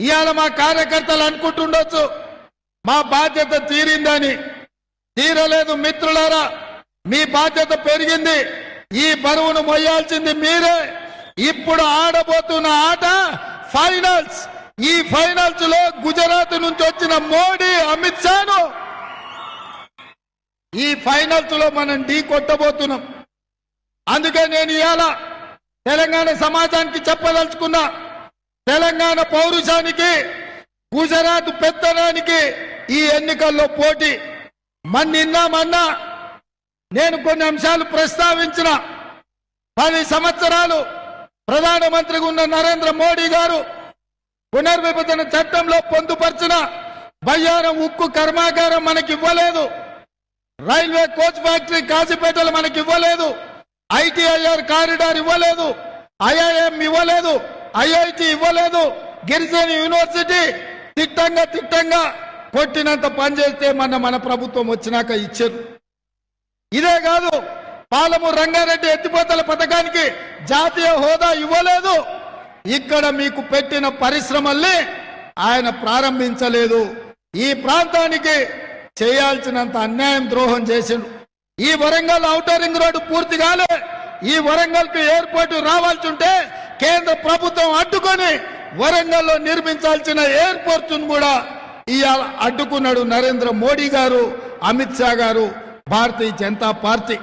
ఇవాళ మా కార్యకర్తలు అనుకుంటుండొచ్చు. మా బాధ్యత తీరిందని. తీరలేదు మిత్రులారా మీ బాధ్యత పెరిగింది. ఈ బరువును మొయ్యాల్సింది మీరే. ఇప్పుడు ఆడబోతున్న ఆట ఫైనల్స్. ఈ ఫైనల్స్లో గుజరాత్ నుంచి వచ్చిన మోడీ అమిత్ షాను. ఈ ఫైనల్స్లో మనం ఢీ కొట్టబోతున్నాం. అందుకే నేను ఇవాళ తెలంగాణ సమాజానికి చెప్పదలుచుకున్నా. తెలంగాణ పౌరుషానికి గుజరాత్ పెత్తనానికి ఈ ఎన్నికల్లో పోటీ. మన్నిన్నామన్నా నేను కొన్ని అంశాలు ప్రస్తావించిన. పది సంవత్సరాలు ప్రధానమంత్రిగా ఉన్న నరేంద్ర మోడీ గారు పునర్విభజన చట్టంలో పొందుపరిచిన బయ్యారం ఉక్కు కర్మాగారం మనకి ఇవ్వలేదు రైల్వే కోచ్ ఫ్యాక్టరీ కాశీపేటలు మనకి ఇవ్వలేదు ఐటీఐఆర్ కారిడార్ ఇవ్వలేదు. ఐఐఎం ఇవ్వలేదు. ఐఐటి ఇవ్వలేదు. గిరిజన యూనివర్సిటీ తిట్టంగా తిట్టంగా కొట్టినంత పనిచేస్తే మన మన ప్రభుత్వం వచ్చినాక ఇచ్చారు. ఇదే కాదు పాలము రంగారెడ్డి ఎత్తిపోతల పథకానికి జాతీయ హోదా ఇవ్వలేదు. ఇక్కడ మీకు పెట్టిన పరిశ్రమల్ని ఆయన ప్రారంభించలేదు. ఈ ప్రాంతానికి చేయాల్సినంత అన్యాయం ద్రోహం చేసిండు. ఈ వరంగల్ ఔటర్ రోడ్డు పూర్తి కాలే. ఈ వరంగల్కి ఎయిర్పోర్టు రావాల్సి ఉంటే కేంద్ర ప్రభుత్వం అడ్డుకొని వరంగల్లో నిర్మించాల్సిన ఎయిర్పోర్ట్ కూడా ఇవాళ అడ్డుకున్నాడు నరేంద్ర మోడీ గారు అమిత్ షా గారు భారతీయ జనతా పార్టీ.